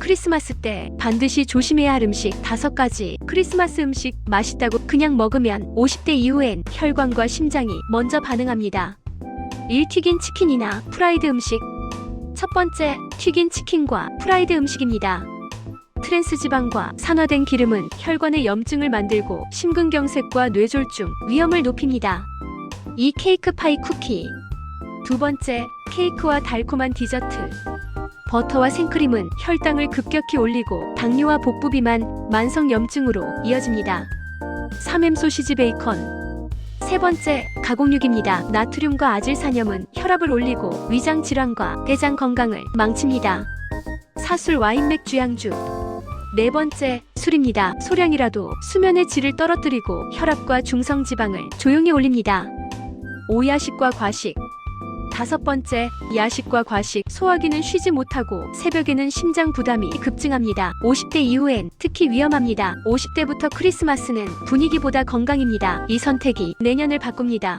크리스마스 때 반드시 조심해야 할 음식 다섯 가지. 크리스마스 음식 맛있다고 그냥 먹으면 50대 이후엔 혈관과 심장이 먼저 반응합니다. 1. 튀긴 치킨이나 프라이드 음식. 첫 번째, 튀긴 치킨과 프라이드 음식입니다. 트랜스 지방과 산화된 기름은 혈관의 염증을 만들고 심근경색과 뇌졸중 위험을 높입니다. 2. 케이크 파이 쿠키. 두 번째, 케이크와 달콤한 디저트. 버터와 생크림은 혈당을 급격히 올리고 당뇨와 복부 비만, 만성 염증으로 이어집니다. 3엠 소시지 베이컨. 세 번째, 가공육입니다. 나트륨과 아질산염은 혈압을 올리고 위장 질환과 대장 건강을 망칩니다. 사술 와인 맥주 양주. 네 번째, 술입니다. 소량이라도 수면의 질을 떨어뜨리고 혈압과 중성 지방을 조용히 올립니다. 오야식과 과식. 다섯 번째, 야식과 과식, 소화기는 쉬지 못하고 새벽에는 심장 부담이 급증합니다. 50대 이후엔 특히 위험합니다. 50대부터 크리스마스는 분위기보다 건강입니다. 이 선택이 내년을 바꿉니다.